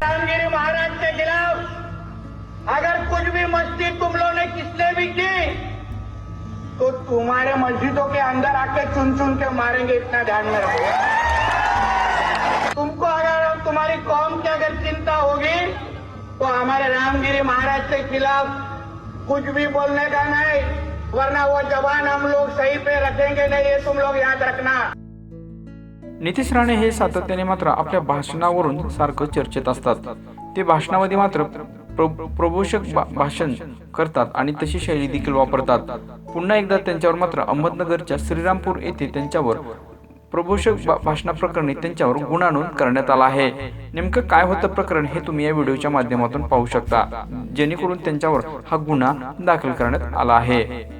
महाराज के खिलाफ अगर कुछ भी मस्ती तुम लोगों ने किसने भी की तो तुम्हारे मस्जिदों के अंदर आके चुन चुन के मारेंगे, इतना ध्यान में रखो। तुमको अगर तुम्हारी कौम की अगर चिंता होगी तो हमारे रामगिरी महाराज के खिलाफ कुछ भी बोलने का नहीं, वरना वो जवान हम लोग सही पे रखेंगे नहीं, ये तुम लोग याद रखना। नितीश राणे हे सातत्याने मात्र आपल्या भाषणावरून सारखं चर्चेत असतात. ते भाषणामध्ये मात्र प्र- भाषण करतात आणि तशी शैली देखील वापरतात. पुन्हा एकदा त्यांच्यावर मात्र अहमदनगरच्या श्रीरामपूर येथे त्यांच्यावर प्रबोधक भाषणाप्रकरणी त्यांच्यावर गुन्हा नोंद करण्यात आला आहे. नेमकं काय होतं प्रकरण हे तुम्ही या व्हिडिओच्या माध्यमातून पाहू शकता. जेणेकरून त्यांच्यावर हा गुन्हा दाखल करण्यात आला आहे.